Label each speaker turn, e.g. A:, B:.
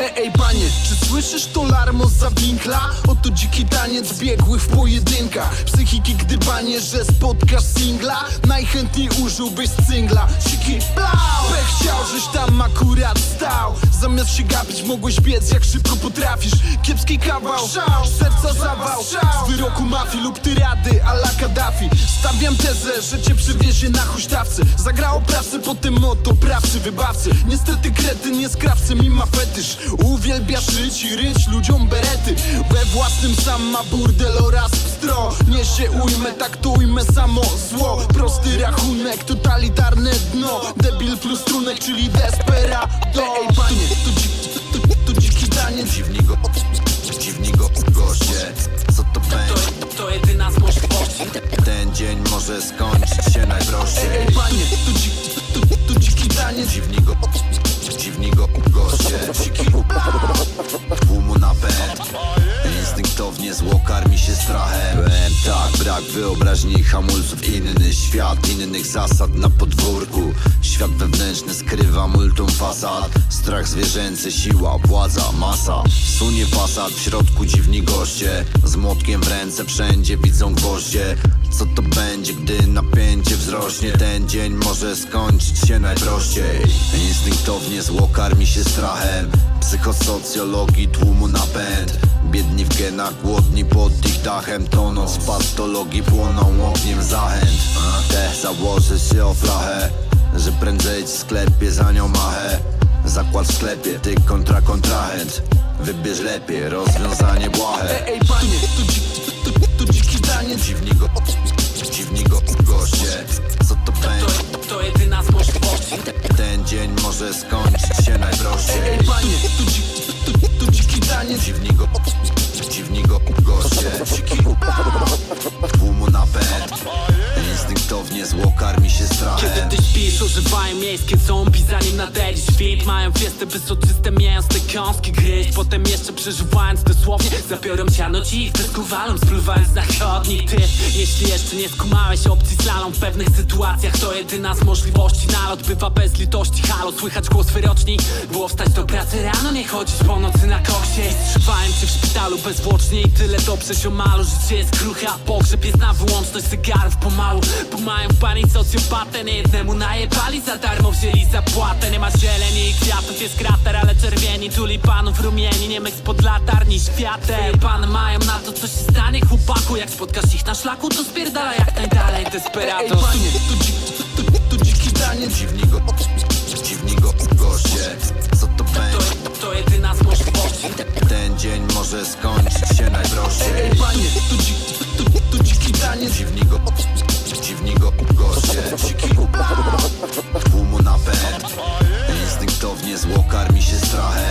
A: ej panie, czy słyszysz to larmo za winkla? Oto dziki taniec biegłych w pojedynkach. Psychiki gdybanie, że spotkasz singla Najchętniej użyłbyś cingla. Siki blau! Pech chciał, żeś tam akurat stał Zamiast się gapić mogłeś biec jak szybko potrafisz. Kiepski kawał, serca zawał. Z wyroku mafii lub tyrady a la Kaddafi. Stawiam tezę, że cię przywiezie na huśtawce Zagrało prasy, potem oto prawcy, wybawcy. Niestety kretyn jest krawcem i ma fetysz. Uwielbia żyć i ryć ludziom berety. We własnym sam ma burdel oraz pstro Nie się ujmę, tak to ujmę samo zło. Prosty rachunek, totalitarne dno. Debil plus trunek, czyli desperado. Ej panie,
B: Ten dzień może skończyć się najprościej
A: Ej panie, to, dzi to, to dziki taniec.
B: Dziwni go, dziwni go goście Siki, tłumu napęd Instynktownie zło karmi się strachem. Byłem tak, brak wyobraźni hamulców Inny świat, innych zasad na podwórku. Świat wewnętrzny skrywa multum fasad. Strach zwierzęcy, siła, władza, masa. Sunie pasat, w środku dziwni goście. Z młotkiem w ręce wszędzie widzą gwoździe Co to będzie, gdy napięcie wzrośnie? Ten dzień może skończyć się najprościej. Instynktownie zło karmi się strachem. Psychosocjologii tłumu napęd. Biedni w genach, głodni pod ich dachem. Tonąc w patologii, płoną ogniem zachęt. Te założę się o flachę Że prędzej w sklepie za nią machę. Zakład w sklepie, ty kontra kontrahent. Wybierz lepiej, rozwiązanie błahe.
A: Ej panie, to, dziki taniec.
B: Dziwni go, dziwni go goście Co to będzie?
C: Używają miejskie zombie Zanim nadejdzie świt. Mają fiestę wysoczyste, mijając te kąski gryźć. Potem jeszcze przeżywając dosłownie Zabiorą ciano ci w skuwalą Spluwając na chodnik. Ty, jeśli jeszcze nie skumałeś opcji slalom W pewnych sytuacjach to jedyna z możliwości. Nalot bywa bez litości Halo, słychać głos wyroczni. Było wstać do pracy rano, nie chodzić po nocy na koksie. Strzywają cię w szpitalu bezwłocznie I tyle dobrze ziomalu Życie jest kruche, a pogrzeb jest na wyłączność. Zegarów pomału Bo mają pani socjopatę Nie jednemu Kupali za darmo, wzięli zapłatę. Nie ma zieleni i kwiatów, jest krater Ale czerwieni. Tulipanów, rumieni Niemek spod latarni, świateł. Pany mają na to, co się stanie chłopaku. Jak spotkasz ich na szlaku, to spierdala jak najdalej Desperado Ej,
A: panie, tu, dzi, tu, tu, tu dziki danie.
B: Dziwni go, dziwni go ugoście Co to będzie?
C: To, to jedyna złość
B: Ten dzień może skończyć się najprościej Ej, panie,
A: tu, dzi, tu, tu, tu dziki
B: danie. Dziwni go, zło karmi się strachem.